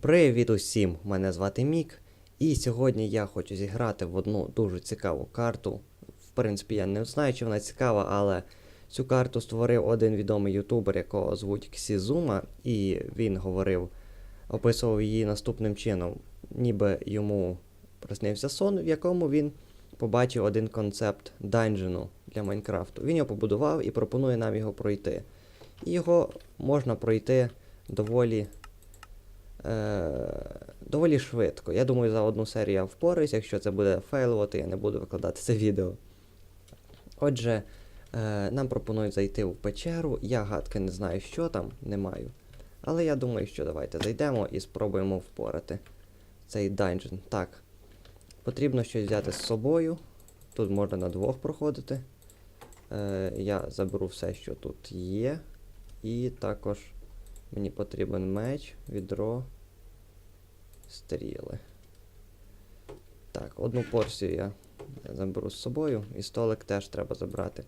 Привіт усім! Мене звати Мік, і сьогодні я хочу зіграти в одну дуже цікаву карту. В принципі, я не знаю, чи вона цікава, але цю карту створив один відомий ютубер, якого звуть Ксізума, і він говорив, описував її наступним чином, ніби йому приснився сон, в якому він побачив один концепт данжену для Майнкрафту. Він його побудував і пропонує нам його пройти. І його можна пройти доволі доволі швидко. Я думаю, за одну серію я впораюсь, якщо це буде фейлувати, я не буду викладати це відео. Отже, е, нам пропонують зайти в печеру. Я гадки не знаю, що там, не маю. Але я думаю, що давайте зайдемо і спробуємо впорати цей данжен. Так. Потрібно щось взяти з собою. Тут можна на двох проходити. Е, я заберу все, що тут є. І також мені потрібен меч, відро, стріли. Так, одну порцію я заберу з собою, і столик теж треба забрати.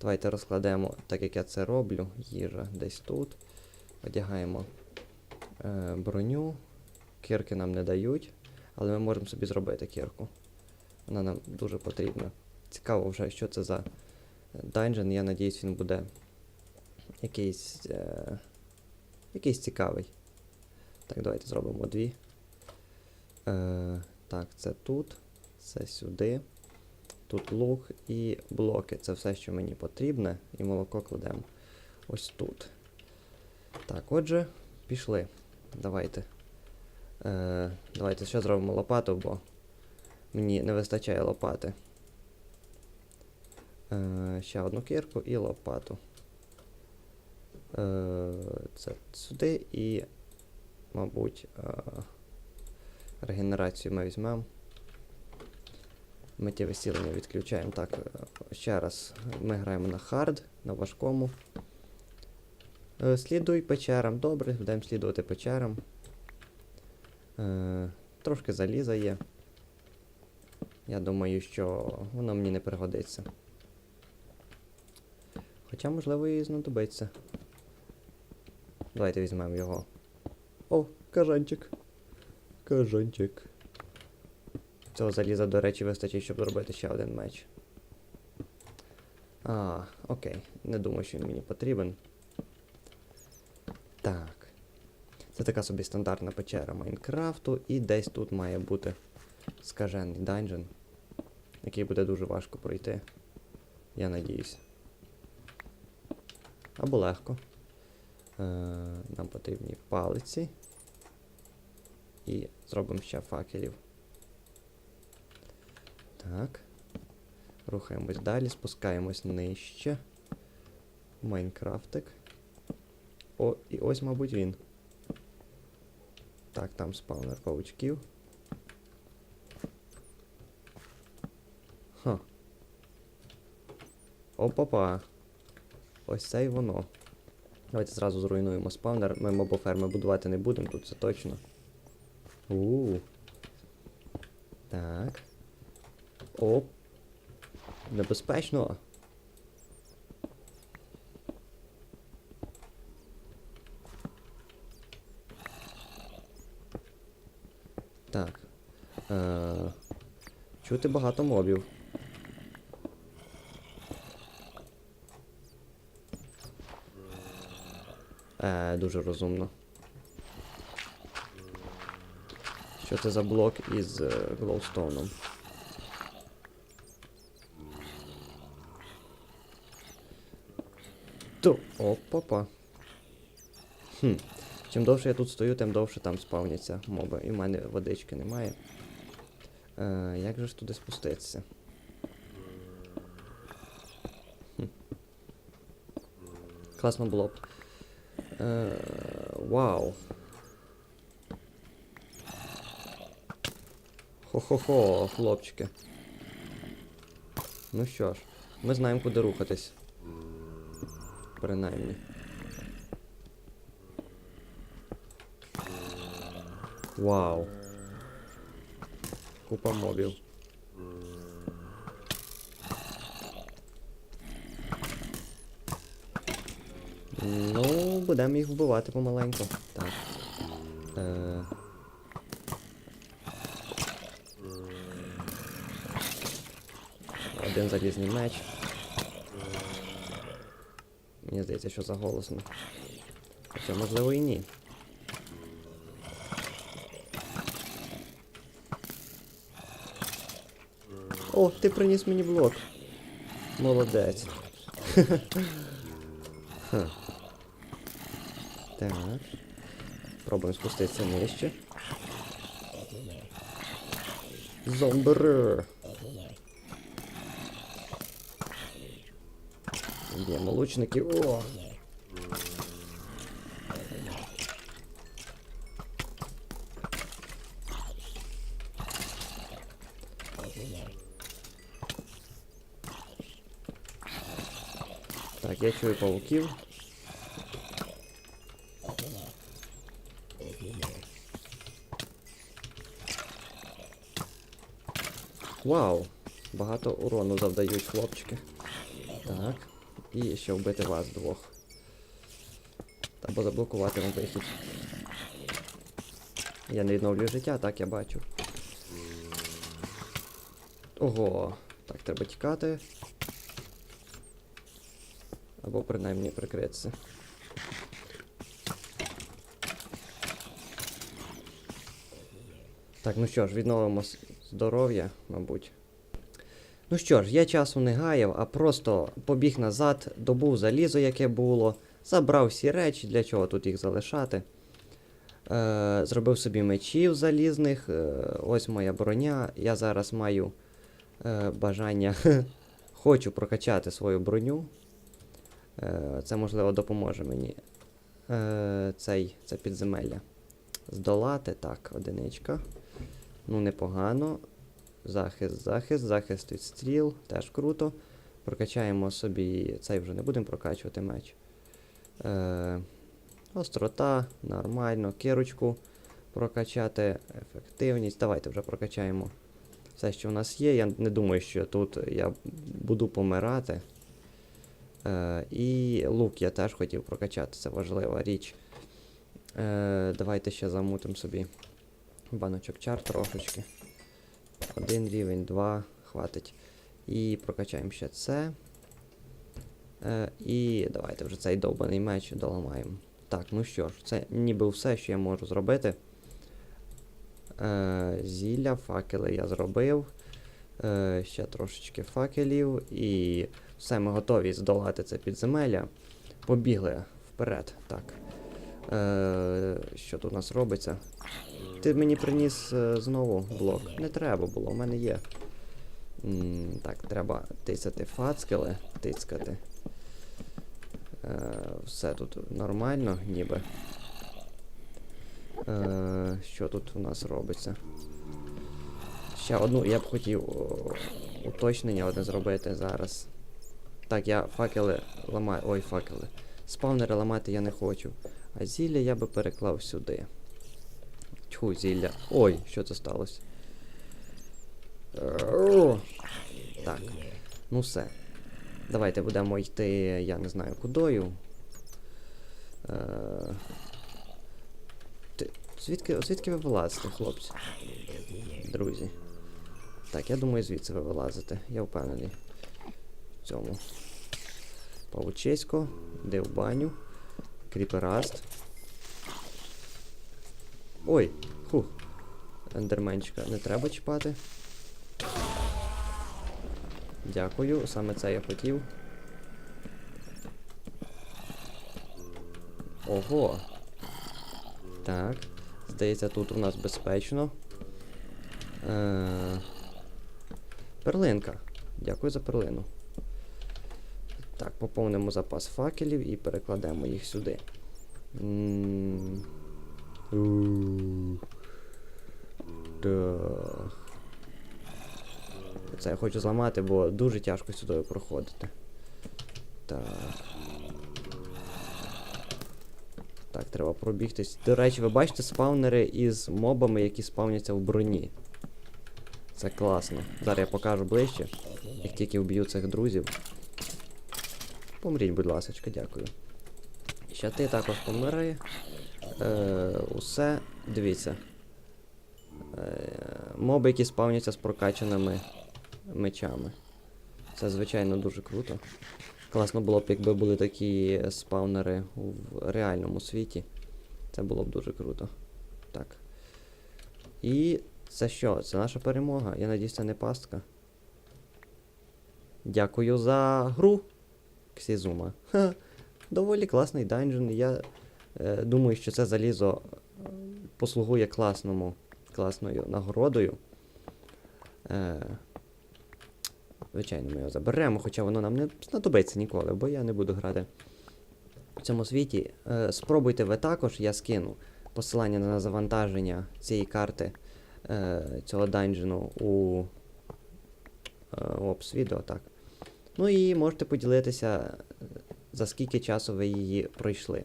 Давайте розкладемо, так як я це роблю, їжа десь тут. Одягаємо е, броню. Кірки нам не дають, але ми можемо собі зробити кірку. Вона нам дуже потрібна. Цікаво вже, що це за данжен. Я надіюсь, він буде якийсь. Е, якийсь цікавий. Так, давайте зробимо дві. Е, так, це тут, це сюди. Тут лук і блоки. Це все, що мені потрібне. І молоко кладемо ось тут. Так, отже, пішли. Давайте. Е, давайте ще зробимо лопату, бо мені не вистачає лопати. Е, ще одну кірку і лопату. Е, це сюди і, мабуть, е, регенерацію ми візьмемо. Миттєве сілення відключаємо. Так, е, ще раз ми граємо на хард, на важкому. Е, Слідуй печерам. Добре, будемо слідувати печерам. Е, Трошки заліза є. Я думаю, що воно мені не пригодиться. Хоча, можливо, і знадобиться. Давайте візьмемо його. О, кажанчик. Кажанчик. Цього заліза, до речі, вистачить, щоб зробити ще один меч. А, окей. Не думаю, що він мені потрібен. Так. Це така собі стандартна печера Майнкрафту, і десь тут має бути скажений данжен, який буде дуже важко пройти. Я надіюсь. Або легко. Е, нам потрібні палиці. І зробимо ще факелів. Так. Рухаємось далі, спускаємось нижче. Майнкрафтик. О, і ось, мабуть, він. Так, там спаунер паучків. Ха. Опа-па. Ось це й воно. Давайте зразу зруйнуємо спавнер. Ми мобоферми будувати не будемо, тут це точно. У Так. Оп. Небезпечно. Так. Е, чути багато мобів. Е, дуже розумно. Що це за блок із е, глоустоуном? Ту. Опа-па. Хм. Чим довше я тут стою, тим довше там спавняться моби. І в мене водички немає. Е, як же ж туди спуститися? Хм. Класно було б. Е, вау. Хо-хо-хо, хлопчики. Ну що ж, ми знаємо, куди рухатись. Принаймні. Вау. Купа мобів. Ну, будемо їх вбивати помаленьку. Так. Е... Один залізний меч. Мені здається, що заголосно. Хоча, можливо, і ні. О, ти приніс мені блок. Молодець. Так. Пробуємо спуститися нижче. Зомбери. Б'ємо лучників. О! Так, я чую пауків. Вау! Багато урону завдають хлопчики. Так. І ще вбити вас двох. Або заблокувати вам вихід. Я не відновлюю життя, так я бачу. Ого. Так, треба тікати. Або принаймні прикритися. Так, ну що ж, відновимо здоров'я, мабуть. Ну що ж, я часу не гаяв, а просто побіг назад, добув залізо, яке було, забрав всі речі, для чого тут їх залишати. Е, зробив собі мечів залізних. Е, ось моя броня. Я зараз маю е, бажання. Хочу прокачати свою броню. Е, це, можливо, допоможе мені е, цей, це підземелля. Здолати. Так, одиничка. Ну, непогано. Захист, захист, захист від стріл, теж круто. Прокачаємо собі. Цей вже не будемо прокачувати меч. Е, острота, нормально, кирочку прокачати, ефективність. Давайте вже прокачаємо все, що в нас є. Я не думаю, що тут я буду помирати. Е, і лук я теж хотів прокачати, це важлива річ. Е, давайте ще замутимо собі баночок чар трошечки. Один рівень, два, хватить. І прокачаємо ще це. Е, і давайте вже цей довбаний меч доламаємо. Так, ну що ж, це ніби все, що я можу зробити. Е, зілля, факели я зробив. Е, ще трошечки факелів. І все, ми готові здолати це підземелля. Побігли вперед. Так. Е, що тут у нас робиться? Ти мені приніс е, знову блок. Не треба було, у мене є. М, так, треба тисяти фацкели, тискати. Е, все тут нормально, ніби. Е, що тут у нас робиться? Ще одну, я б хотів уточнення одне зробити зараз. Так, я факели ламаю. Ой, факели. Спавнери ламати я не хочу. А зілля я би переклав сюди. Тьху, зілля. Ой, що це сталося? Так. Ну все. Давайте будемо йти, я не знаю кудою. Е, звідки, звідки ви вилазите, хлопці? Друзі. Так, я думаю, звідси ви вилазите. Я впевнений. В цьому. Павучисько, де в баню. Кріпераст. Ой, хух. Ендерменчика не треба чіпати. Дякую, саме це я хотів. Ого. Так. Здається, тут у нас безпечно. Е... Перлинка. Дякую за перлину. Так, поповнимо запас факелів і перекладемо їх сюди. М. Так. Це я хочу зламати, бо дуже тяжко сюди проходити. Так. Так, треба пробігтись. До речі, ви бачите спавнери із мобами, які спавняться в броні. Це класно. Зараз я покажу ближче, як тільки вб'ю цих друзів. Помріть, будь ласка, дякую. Ще ти також помири. Е, усе. Дивіться. Е, моби, які спавняться з прокачаними мечами. Це, звичайно, дуже круто. Класно було б, якби були такі спавнери в реальному світі. Це було б дуже круто. Так. І це що? Це наша перемога. Я надіюсь, це не пастка. Дякую за гру. Ксізума. Ха, доволі класний данжен. Я думаю, що це залізо е, послугує класному, класною нагородою. Е, звичайно, ми його заберемо, хоча воно нам не знадобиться ніколи, бо я не буду грати в цьому світі. Е, спробуйте ви також, я скину посилання на завантаження цієї карти е, цього данжену у е, опс відео, так. Ну і можете поділитися, е, за скільки часу ви її пройшли.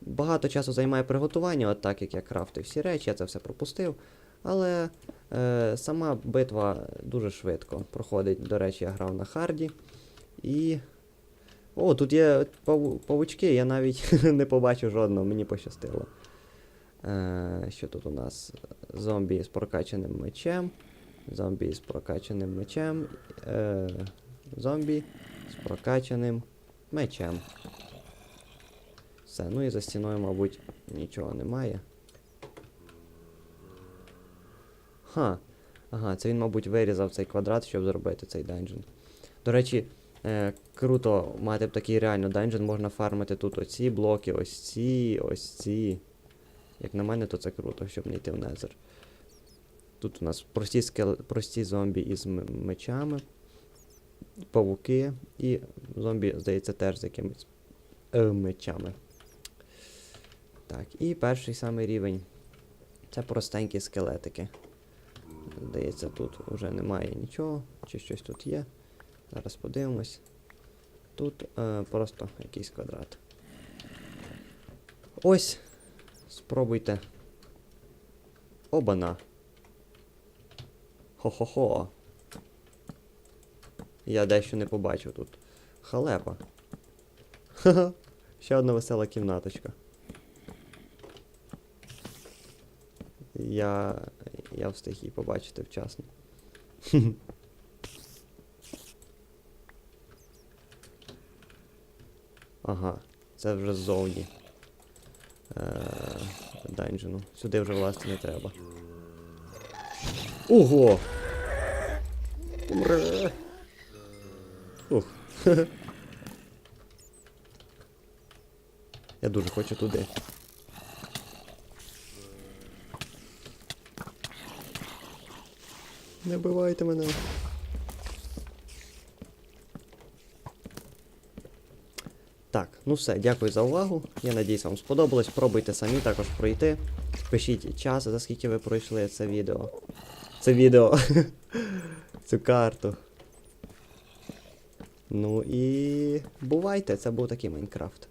Багато часу займає приготування, от так як я крафтив всі речі, я це все пропустив. Але е, сама битва дуже швидко проходить. До речі, я грав на харді. І. О, тут є паву- павучки, я навіть не побачив жодного, мені пощастило. Е, що тут у нас? Зомбі з прокачаним мечем. Зомбі з прокачаним мечем. Е, зомбі з прокачаним мечем. Все, ну і за стіною, мабуть, нічого немає. Ха. Ага, це він, мабуть, вирізав цей квадрат, щоб зробити цей данжен. До речі, е, круто мати б такий реально данжен, можна фармити тут оці блоки, ось ці, ось ці. Як на мене, то це круто, щоб не йти в незер. Тут у нас прості, скел... прості зомбі із мечами, павуки і зомбі, здається, теж з якимись е, мечами. Так, і перший самий рівень. Це простенькі скелетики. Здається, тут вже немає нічого, чи щось тут є. Зараз подивимось. Тут е, просто якийсь квадрат. Ось. Спробуйте. Обана. Хо-хо-хо. Я дещо не побачив тут. Халепа. Ха-ха. Ще одна весела кімнаточка. Я. Я встиг її побачити вчасно. Ага, це вже ззовні. Е, данжену. Сюди вже власти не треба. Ого! Умре! Ух. Я дуже хочу туди. Не вбивайте мене. Так, ну все, дякую за увагу. Я надіюсь, вам сподобалось. Пробуйте самі також пройти. Пишіть час, за скільки ви пройшли це відео. Це відео. Цю карту. Ну і бувайте, це був такий Майнкрафт.